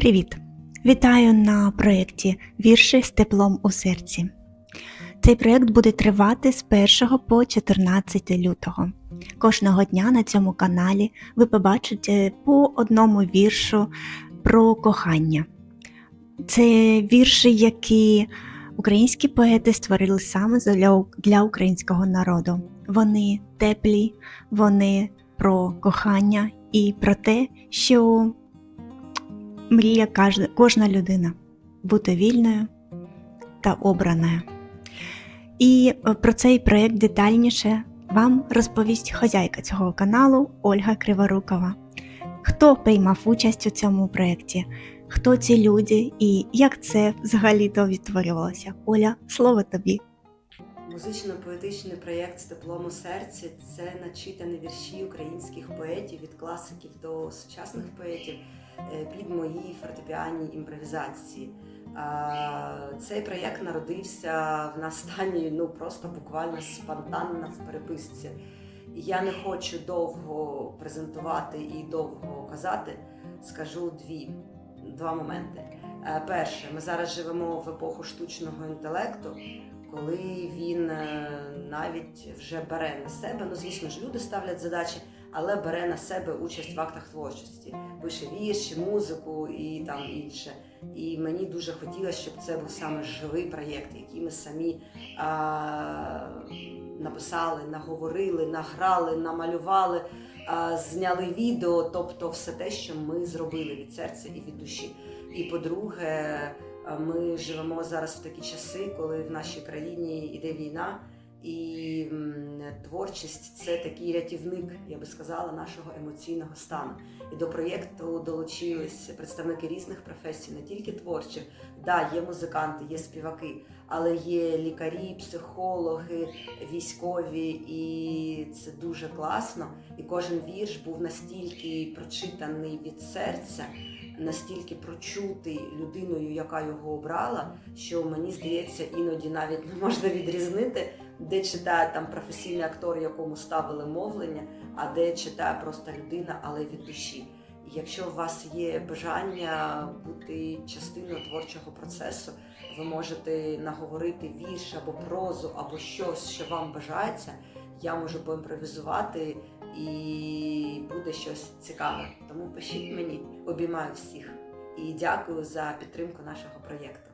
Привіт! Вітаю на проєкті Вірші з теплом у серці. Цей проєкт буде тривати з 1 по 14 лютого. Кожного дня на цьому каналі ви побачите по одному віршу про кохання. Це вірші, які українські поети створили саме для- українського народу. Вони теплі, вони про кохання і про те, що мріє кожна, людина бути вільною та обраною. І е, про цей проєкт детальніше вам розповість хазяйка цього каналу Ольга Криворукова. Хто приймав участь у цьому проєкті, хто ці люди і як це взагалі-то відтворювалося? Оля, слово тобі. Музично-поетичний проєкт з теплом у серці це начитані вірші українських поетів від класиків до сучасних поетів е, під мої фортепіанні імпровізації. Цей проєкт народився в настані, ну просто буквально спонтанно в переписці. Я не хочу довго презентувати і довго казати. Скажу дві, два моменти. Е, Перше, ми зараз живемо в епоху штучного інтелекту, коли він е, навіть вже бере на себе. Ну, звісно ж, люди ставлять задачі, але бере на себе участь в актах творчості, пише вірші, музику і там інше. І мені дуже хотілося, щоб це був саме живий проєкт, який ми самі а, написали, наговорили, награли, намалювали, зняли відео, тобто все те, що ми зробили від серця і від душі. І по-друге, ми живемо зараз в такі часи, коли в нашій країні йде війна. І творчість це такий рятівник, я би сказала, нашого емоційного стану. І до проєкту долучились представники різних професій, не тільки творчих. Да, є музиканти, є співаки, але є лікарі, психологи, військові, і це дуже класно. І кожен вірш був настільки прочитаний від серця, настільки прочутий людиною, яка його обрала, що мені здається, іноді навіть не можна відрізнити, де читає там професійний актор, якому ставили мовлення, а де читає просто людина, але від душі. І якщо у вас є бажання бути частиною творчого процесу, ви можете наговорити вірш або прозу, або щось, що вам бажається. Я можу поімпровізувати і буде щось цікаве. Тому пишіть мені, обіймаю всіх і дякую за підтримку нашого проєкту.